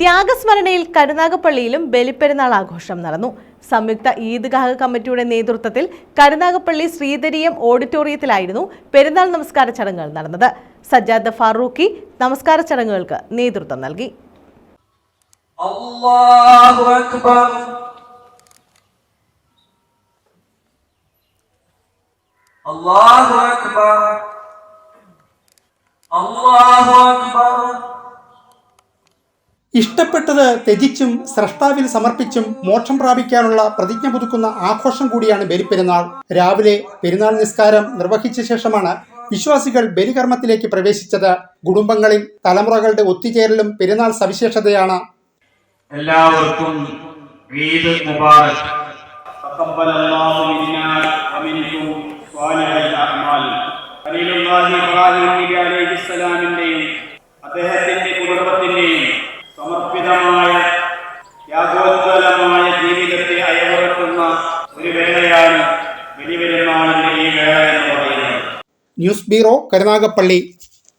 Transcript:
ത്യാഗസ്മരണയിൽ കരുനാഗപ്പള്ളിയിലും ബലിപ്പെരുന്നാൾ ആഘോഷം നടന്നു. സംയുക്ത ഈദ്ഗാഹ് കമ്മിറ്റിയുടെ നേതൃത്വത്തിൽ കരുനാഗപ്പള്ളി ശ്രീധരീയം ഓഡിറ്റോറിയത്തിലായിരുന്നു പെരുന്നാൾ നമസ്കാര ചടങ്ങുകൾ നടന്നത്. സജ്ജാദ് ഫാറൂഖി നമസ്കാര ചടങ്ങുകൾക്ക് നേതൃത്വം നൽകി. അല്ലാഹു അക്ബർ. അല്ലാഹു അക്ബർ. അല്ലാഹു അക്ബർ. ഇഷ്ടപ്പെട്ടത് ത്യജിച്ചും സ്രഷ്ടാവിൽ സമർപ്പിച്ചും മോക്ഷം പ്രാപിക്കാനുള്ള പ്രതിജ്ഞ പുതുക്കുന്ന ആഘോഷം കൂടിയാണ് ബലിപ്പെരുന്നാൾ. രാവിലെ പെരുന്നാൾ നിസ്കാരം നിർവഹിച്ച ശേഷമാണ് വിശ്വാസികൾ ബലികർമ്മത്തിലേക്ക് പ്രവേശിച്ചത്. കുടുംബങ്ങളിൽ തലമുറകളുടെ ഒത്തുചേരലും പെരുന്നാൾ സവിശേഷതയാണ്. എല്ലാവർക്കും ഈദ് അദ്ദേഹത്തിന്റെ ത്യാഗോജ്വലമായ ജീവിതത്തെ അയവിറക്കുന്ന ഒരു വേളയാണ് ബലിപെരുന്നാളിന്റെ ഈ വേള എന്ന് പറയുന്നത്. News bureau Karunagappally.